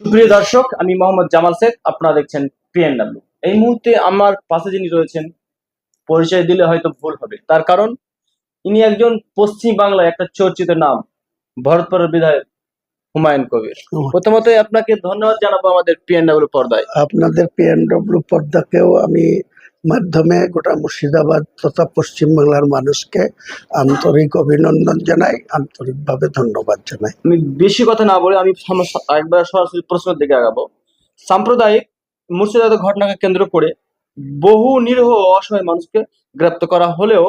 সুপ্রিয় দর্শক আমি মোহাম্মদ জামাল শেখ আপনারা দেখছেন পিএনডাব্লিউ এই মুহূর্তে আমার পাশে যিনি রয়েছেন পরিচয় দিলে হয়তো ভুল হবে। তার কারণ ইনি একজন পশ্চিম বাংলায় একটা চর্চিত নাম ভরতপুরের বিধায়ক হুমায়ুন কবির। প্রথমত আপনাকে ধন্যবাদ জানাব আমাদের পিএনডাব্লিউ পর্দায়। আপনাদের পিএনডাব্লিউ পর্দাকেও আমি মাধ্যমে গোটা মুর্শিদাবাদ তথা পশ্চিমবাংলার মানুষকে আন্তরিক অভিনন্দন জানাই, আন্তরিকভাবে ধন্যবাদ জানাই। আমি বেশি কথা না বলে আমি একবার সরাসরি প্রশ্নের দিকে আগাবো। সাম্প্রদায়িক মুর্শিদাবাদের ঘটনাকে কেন্দ্র করে বহু নিরীহ অসহায় মানুষকে গ্রেপ্তার করা হলেও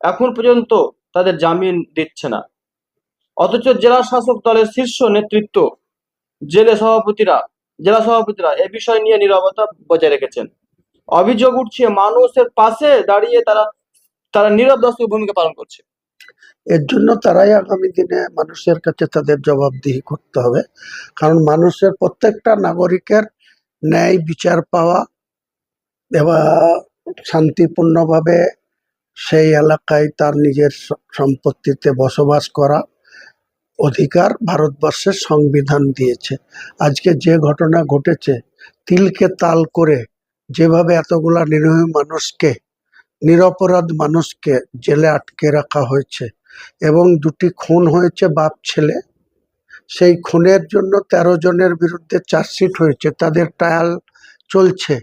এখন পর্যন্ত তাদের জামিন দিচ্ছে না। অথচ জেলা শাসক দলের শীর্ষ নেতৃত্ব জেলে সভাপতিরা জেলা সভাপতিরা এ বিষয় নিয়ে নিরবতা বজায় রেখেছেন। অভিযোগ উঠছে, মানুষের পাশে দাঁড়িয়ে তারা তারা নীরব দর্শক ভূমিকা পালন করছে। এর জন্য তারাই আগামী দিনে মানুষের কাছে তাদের জবাবদিহি করতে হবে। কারণ মানুষের প্রত্যেকটা নাগরিকের ন্যায় বিচার পাওয়া এবং শান্তিপূর্ণভাবে সেই এলাকায় তার নিজের সম্পত্তিতে বসবাস করা অধিকার ভারতবর্ষের সংবিধান দিয়েছে। আজকে যে ঘটনা ঘটেছে, তিলকে তাল করে যেভাবে এতগুলা নিরীহ মানুষকে, নিরপরাধ মানুষকে জেলে আটকে রাখা হয়েছে এবং দুটি খুন হয়েছে বাপ, ছেলে, সেই খুনের জন্য তেরো জনের বিরুদ্ধে চার্জশিট হয়েছে, তাদের ট্রায়াল চলছে।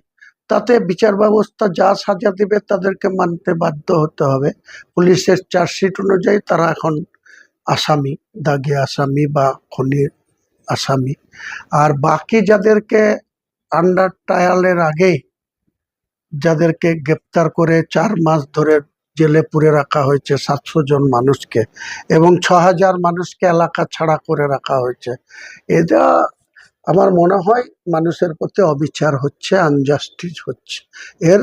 তাতে বিচার ব্যবস্থা যা সাজা দেবে তাদেরকে মানতে বাধ্য হতে হবে। পুলিশের চার্জশিট অনুযায়ী তারা এখন আসামি, দাগে আসামি বা খুনির আসামি। আর বাকি যাদেরকে আন্ডার ট্রায়ালের আগেই যাদেরকে গ্রেপ্তার করে চার মাস ধরে জেলে পুরে রাখা হয়েছে সাতশো জন মানুষকে এবং ছ হাজার মানুষকে এলাকা ছাড়া করে রাখা হয়েছে। এটা আমার মনে হয় মানুষের প্রতি অবিচার হচ্ছে আনজাস্টিস হচ্ছে। এর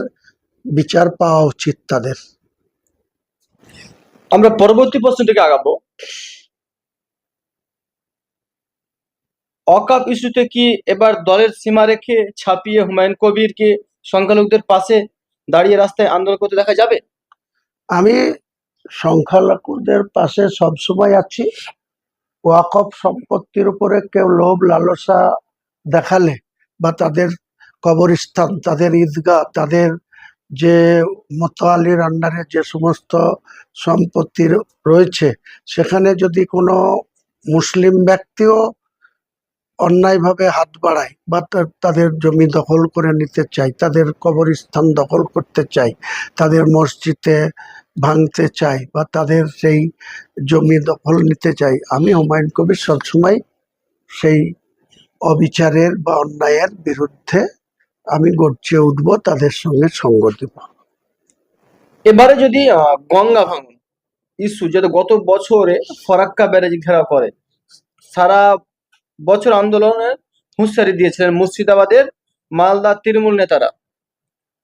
বিচার পাওয়া উচিত তাদের। আমরা পরবর্তী প্রশ্নটিকে আগাবো। অকাপ ইস্যুতে কি এবার দলের সীমা রেখে ছাপিয়ে হুমায়ুন কবিরকে সংখ্যালঘুদের পাশে দাঁড়িয়ে রাস্তায় আন্দোলন করতে দেখা যাবে? আমি সংখ্যালঘুদের পাশে সবসময় আছি। ওয়াকফ সম্পত্তির উপরে কেউ লোভ, লালসা দেখালে বা তাদের কবরস্থান, তাদের ঈদগাহ, তাদের যে মোতালির আন্ডারে যে সমস্ত সম্পত্তি রয়েছে, সেখানে যদি কোনো মুসলিম ব্যক্তিও অন্যায়ভাবে হাত বাড়ায় বা তাদের জমি দখল করে নিতে চায়, তাদের কবরস্থান দখল করতে চায়, তাদের মসজিদে ভাঙতে চায় বা তাদের সেই জমি দখল নিতে চাই আমি হুমায়ুন কবির সবসময় সেই অবিচারের বা অন্যায়ের বিরুদ্ধে আমি গর্জে উঠব, তাদের সঙ্গে সঙ্গ দেব। এবারে যদি গঙ্গা ভাঙন, ইস্যু যেটা গত বছরে ফরাক্কা ব্যারেজ ঘেরা করে, সারা বছর আন্দোলনের হুঁশিয়ারি দিয়েছিলেন মুর্শিদাবাদের মালদা তৃণমূল নেতারা।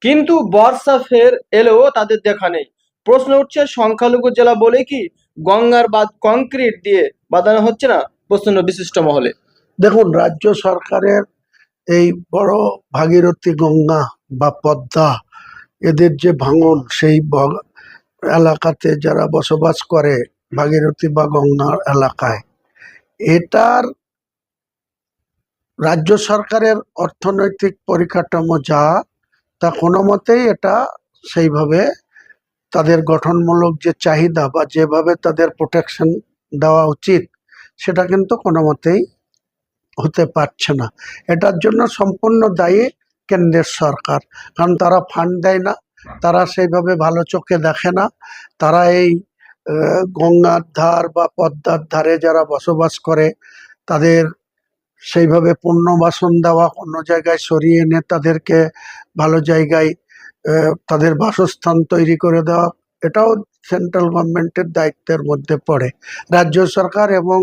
কিন্তু বর্ষা ফের এলেও তাদের দেখা নেই। প্রশ্ন উঠছে, সংখ্যালঘু জেলা বলে কি গঙ্গার বাদ কংক্রিট দিয়ে বাঁধানো হচ্ছে না? প্রশ্ন বিশিষ্ট মহলে। দেখুন, রাজ্য সরকারের এই বড় ভাগীরথী গঙ্গা বা পদ্মা, এদের যে ভাঙন, সেই এলাকাতে যারা বসবাস করে ভাগীরথী বা গঙ্গার এলাকায়, এটার রাজ্য সরকারের অর্থনৈতিক পরিকাঠামো যা, তা কোনো মতেই এটা সেইভাবে তাদের গঠনমূলক যে চাহিদা বা যেভাবে তাদের প্রোটেকশন দেওয়া উচিত, সেটা কিন্তু কোনো মতেই হতে পারছে না। এটার জন্য সম্পূর্ণ দায়ী কেন্দ্রের সরকার। কারণ তারা ফান্ড দেয় না, তারা সেইভাবে ভালো চোখে দেখে না। তারা এই গঙ্গার ধার বা পদ্মার ধারে যারা বসবাস করে, তাদের সেইভাবে পুনর্বাসন দেওয়া অন্য জায়গায় সরিয়ে এনে তাদেরকে ভালো জায়গায় তাদের বাসস্থান তৈরি করে দেওয়া এটাও সেন্ট্রাল গভর্নমেন্টের দায়িত্বের মধ্যে পড়ে। রাজ্য সরকার এবং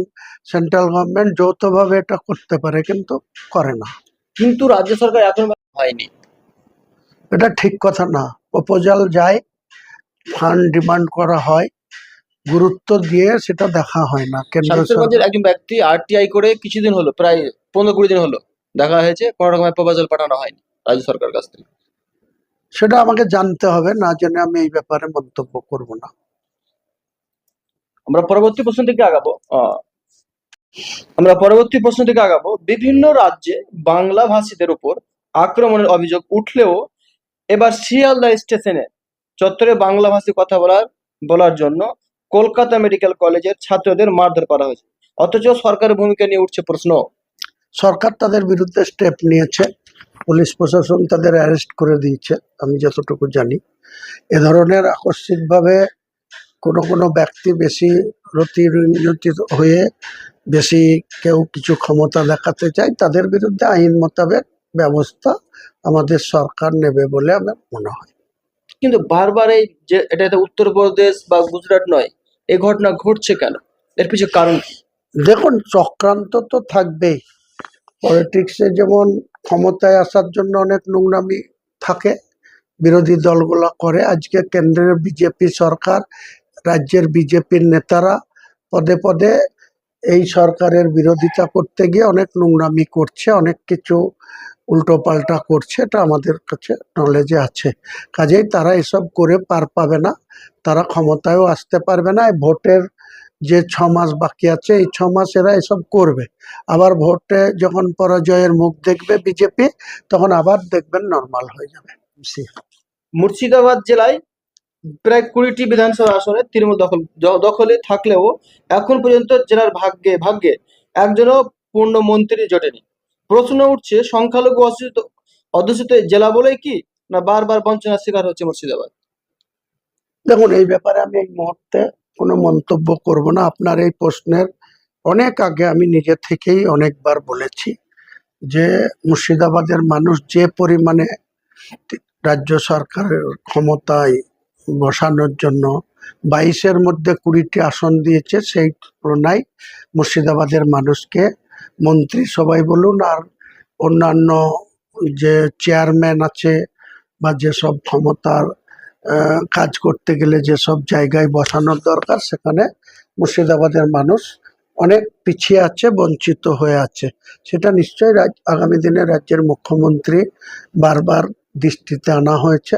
সেন্ট্রাল গভর্নমেন্ট যৌথভাবে এটা করতে পারে কিন্তু করে না। কিন্তু রাজ্য সরকার এখন হয়নি। এটা ঠিক কথা না। প্রপোজাল যায় ফান্ড ডিমান্ড করা হয় গুরুত্ব দিয়ে সেটা দেখা হয় না কেন্দ্র সরকার। শামসেরগঞ্জের একজন ব্যক্তি আরটিআই করে কিছুদিন হলো প্রায় পনেরো কুড়ি দিন হলো দেখা হয়েছে কোনো রকমের প্রপোজাল পাঠানো হয়নি রাজ্য সরকার কাছ থেকে। সেটা আমাকে জানতে হবে না জেনে আমি এই ব্যাপারে মন্তব্য করব না। আমরা পরবর্তী প্রশ্ন থেকে আগাবো। আহ, আমরা পরবর্তী প্রশ্ন থেকে আগাবো। বিভিন্ন রাজ্যে বাংলা ভাষীদের উপর আক্রমণের অভিযোগ উঠলেও এবার শিয়ালদা স্টেশনে চত্বরে বাংলা ভাষী কথা বলার বলার জন্য কলকাতা মেডিকেল কলেজের ছাত্রদের মারধর করা হয়েছে। অথচ সরকারের ভূমিকা নিয়ে উঠছে প্রশ্ন। সরকার তাদের বিরুদ্ধে স্টেপ নিয়েছে। পুলিশ প্রশাসন তাদের অ্যারেস্ট করে দিয়েছে, আমি যতটুকু জানি। এ ধরনের আকস্মিকভাবে কোনো কোনো ব্যক্তি বেশি রতিরঞ্জিত হয়ে বেশি কেউ কিছু ক্ষমতা দেখাতে চায়, তাদের বিরুদ্ধে আইন মোতাবেক ব্যবস্থা আমাদের সরকার নেবে বলে আমার মনে হয়। কিন্তু বারবার এই যে এটা উত্তরপ্রদেশ বা গুজরাট নয় এই ঘটনা ঘটছে কেন? এর পিছনে কারণ? দেখুন, চক্রান্ত তো থাকবেই। পলিটিক্সে যেমন ক্ষমতায় আসার জন্য অনেক নোংরামি থাকে, বিরোধী দলগুলো করে। আজকে কেন্দ্রের বিজেপি সরকার, রাজ্যের বিজেপির নেতারা পদে পদে এই সরকারের বিরোধিতা করতে গিয়ে অনেক নোংরামি করছে, অনেক কিছু উল্টো পাল্টা করছে, এটা আমাদের কাছে নলেজে আছে। কাজেই তারা এসব করে পার পাবে না, তারা ক্ষমতায়ও আসতে পারবে না ভোটের যে ছ মাস বাকি আছে, এই ছ মাস এরা এসব করবে। আবার ভোটে যখন পরাজয়ের মুখ দেখবে বিজেপি, তখন আবার দেখবেন নর্মাল হয়ে যাবে। মুর্শিদাবাদ জেলায় প্রায় কুড়িটি বিধানসভা আসনে তৃণমূল দখল দখলে থাকলেও এখন পর্যন্ত জেলার ভাগ্যে ভাগ্যে একজনও পূর্ণ মন্ত্রী জোটেনি। প্রশ্ন উঠছে, সংখ্যালঘু অধ্যুষিত অধ্যুষিত জেলা বলে কি, না বারবার বঞ্চনার শিকার হচ্ছে মুর্শিদাবাদ? দেখুন, এই ব্যাপারে আমি এই মুহূর্তে কোনো মন্তব্য করব না। আপনার এই প্রশ্নের অনেক আগে আমি নিজে থেকেই অনেকবার বলেছি যে মুর্শিদাবাদের মানুষ যে পরিমাণে রাজ্য সরকারের ক্ষমতায় বসানোর জন্য। বাইশের মধ্যে কুড়িটি আসন দিয়েছে, সেই তুলনায় মুর্শিদাবাদের মানুষকে মন্ত্রী সবাই বলুন আর অন্যান্য যে চেয়ারম্যান আছে বা যেসব ক্ষমতার কাজ করতে গেলে যেসব জায়গায় বসানোর দরকার, সেখানে মুর্শিদাবাদের মানুষ অনেক পিছিয়ে আছে, বঞ্চিত হয়ে আছে। সেটা নিশ্চয়ই রাজ- আগামী দিনে রাজ্যের মুখ্যমন্ত্রী বারবার দৃষ্টিতে আনা হয়েছে।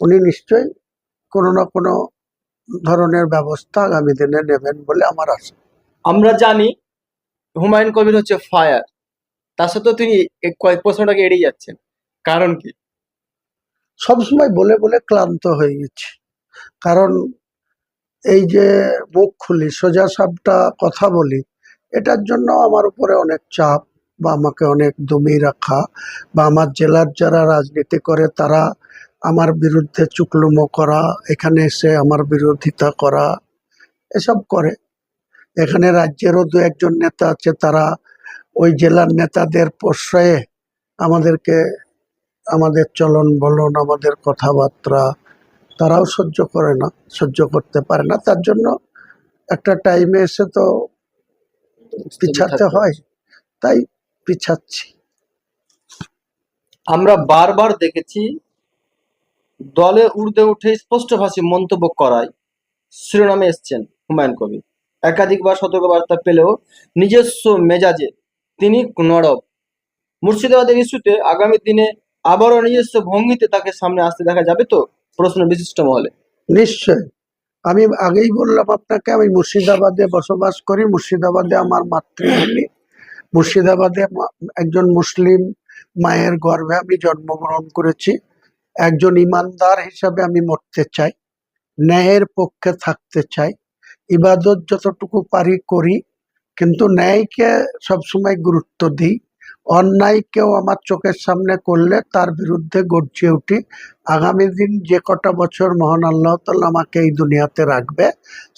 উনি নিশ্চয়ই কোনো না কোনো ধরনের ব্যবস্থা আগামী দিনে নেবেন বলে আমার আশা। আমরা জানি হুমায়ুন কবির হচ্ছে ফায়ার। তার সত্ত্বেও তিনি কয়েক প্রশ্নটাকে এড়িয়ে যাচ্ছেন। কারণ কি? সবসময় বলে বলে ক্লান্ত হয়ে গেছি। কারণ এই যে মুখ খুলি সোজা সাপটা কথা বলি এটার জন্য আমার উপরে অনেক চাপ বা আমাকে অনেক দমিয়ে রাখা বা আমার জেলার যারা রাজনীতি করে তারা আমার বিরুদ্ধে চুকলুমো করা এখানে এসে আমার বিরোধিতা করা এসব করে। এখানে রাজ্যেরও দু একজন নেতা আছে তারা ওই জেলার নেতাদের প্রশ্রয়ে আমাদেরকে আমাদের চলন বলন আমাদের কথাবার্তা তারাও সহ্য করে না সহ্য করতে পারে না। তার জন্য একটা টাইমে এসে তো পিছাতে হয়। তাই পিছাচ্ছি। আমরা বারবার দেখেছি দলে উর্দে উঠে স্পষ্টভাষী মন্তব্য করায় শিরোনামে এসছেন হুমায়ুন কবির। একাধিকবার সতর্কবার্তা পেলেও নিজস্ব মেজাজে তিনি নরব মুর্শিদাবাদের ইস্যুতে আগামী দিনে আবারও নিজস্ব ভঙ্গিতে তাকে সামনে আসতে দেখা যাবে তো প্রশ্ন বিশিষ্ট মহলে। নিশ্চয় আমি আগেই বললাম আপনাকে, আমি মুর্শিদাবাদে বসবাস করি। মুর্শিদাবাদে আমার মাতৃভূমি। মুর্শিদাবাদে একজন মুসলিম মায়ের গর্ভে আমি জন্মগ্রহণ করেছি। একজন ইমানদার হিসাবে আমি মরতে চাই, ন্যায়ের পক্ষে থাকতে চাই, ইবাদত যতটুকু পারি করি, কিন্তু ন্যায়কে সবসময় গুরুত্ব দিই। অন্যায়কেও আমার চোখের সামনে করলে তার বিরুদ্ধে গর্জে উঠি। আগামী দিন যে কটা বছর মহান আল্লাহ তাল্লাহ আমাকে এই দুনিয়াতে রাখবে,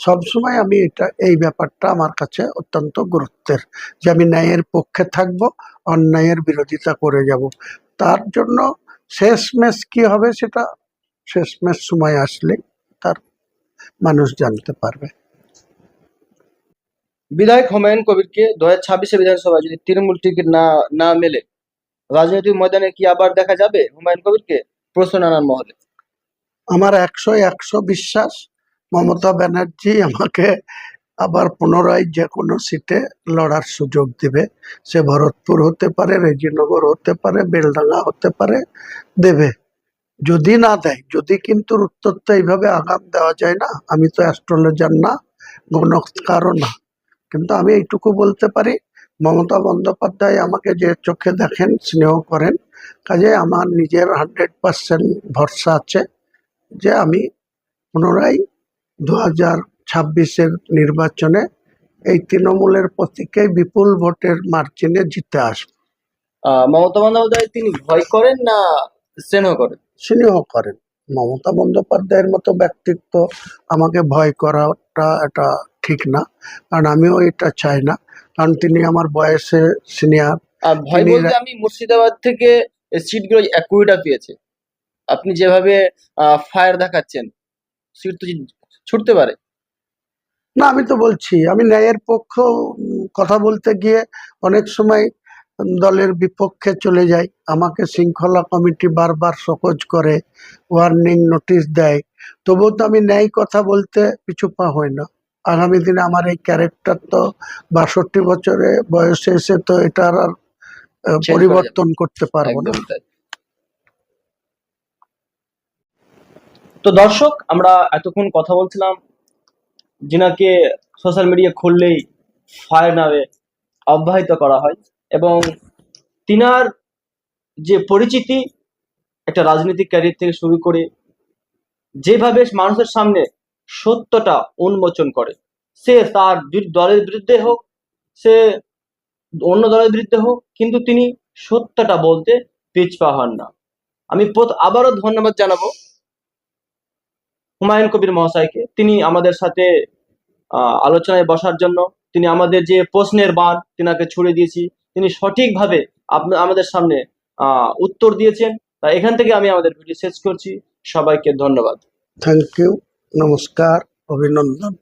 সবসময় আমি এটা, এই ব্যাপারটা আমার কাছে অত্যন্ত গুরুত্বের যে আমি ন্যায়ের পক্ষে থাকব, অন্যায়ের বিরোধিতা করে যাব। তার জন্য শেষমেশ কি হবে সেটা শেষ শেষমেশ সময় আসলে তার মানুষ জানতে পারবে। বিধায়ক হুমায়ুন কবিরকে দু হাজার ছাব্বিশে বিধানসভায় যদি তৃণমূল টিকিট না না মেলে রাজনৈতিক ময়দানে কি আবার দেখা যাবে হুমায়ুন কবিরকে? প্রশ্ন নানান মহলে। আমার একশো একশো বিশ্বাস মমতা ব্যানার্জি আমাকে আবার পুনরায় যে কোনো সিটে লড়ার সুযোগ দিবে। সে ভরতপুর হতে পারে, রেজিনগর হতে পারে, বেলডাঙ্গা হতে পারে, দেবে। যদি না দেয়, যদি কিন্তু উত্তরটা এইভাবে আগাম দেওয়া যায় না, আমি তো অ্যাস্ট্রোলজার না গণকারও না। কিন্তু আমি এইটুকু বলতে পারি, মমতা বন্দ্যোপাধ্যায় আমাকে যে চোখে দেখেন, স্নেহ করেন, কাজে আমার নিজের হান্ড্রেড পার্সেন্ট ভরসা আছে যে আমি পুনরায় দু হাজার ছাব্বিশের নির্বাচনে এই তৃণমূলের প্রতীকে বিপুল ভোটের মার্জিনে জিতে আসব মমতা বন্দ্যোপাধ্যায় তিনি ভয় করেন না স্নেহ করেন? স্নেহ করেন। মমতা বন্দ্যোপাধ্যায়ের মতো ব্যক্তিত্ব আমাকে ভয় করাটা এটা ঠিক না কারণ আমিও এটা চাই না কারণ তিনি আমার বয়সে সিনিয়র ভয় বলতে আমি মুর্শিদাবাদ থেকে সিটগুলো কুড়িটা পেয়েছে আপনি যেভাবে ফায়ার দেখাচ্ছেন সিট তো ছুটতে পারে। না আমি তো বলছি আমি ন্যায়ের পক্ষ কথা বলতে গিয়ে অনেক সময় দলের বিপক্ষে চলে যাই। আমাকে শৃঙ্খলা কমিটি বারবার সকোজ করে ওয়ার্নিং নোটিশ দেয়। তবুও তো আমি ন্যায় কথা বলতে পিছু পা হই না। আগামী দিনে আমার এই ক্যারেক্টার তো বাষট্টি বছরে বয়সে এসে তো এটার আর পরিবর্তন করতে পারব না। তো দর্শক আমরা এতক্ষণ কথা বলছিলাম। যিনাকে সোশ্যাল মিডিয়া খুললেই ফায়ার নামে অব্যাহিত করা হয় এবং তিনার যে পরিচিতি একটা রাজনৈতিক ক্যারিয়ার থেকে শুরু করে যেভাবে মানুষের সামনে সত্যটা উন্মোচন করে, সে তার দলের বিরুদ্ধে হোক, সে অন্য দলের বিরুদ্ধে হোক, কিন্তু তিনি সত্যটা বলতে পিছপা হন না। আমি আবারও ধন্যবাদ জানাব হুমায়ুন কবির মহাশয়কে। তিনি আমাদের সাথে আলোচনায় বসার জন্য, তিনি আমাদের যে প্রশ্নের বান তিনাকে ছুড়ে দিয়েছি। তিনি সঠিকভাবে আমাদের সামনে উত্তর দিয়েছেন। তা এখান থেকে আমি আমাদের ভিডিও শেষ করছি। সবাইকে ধন্যবাদ। থ্যাংক ইউ নমস্কার, অভিনন্দন।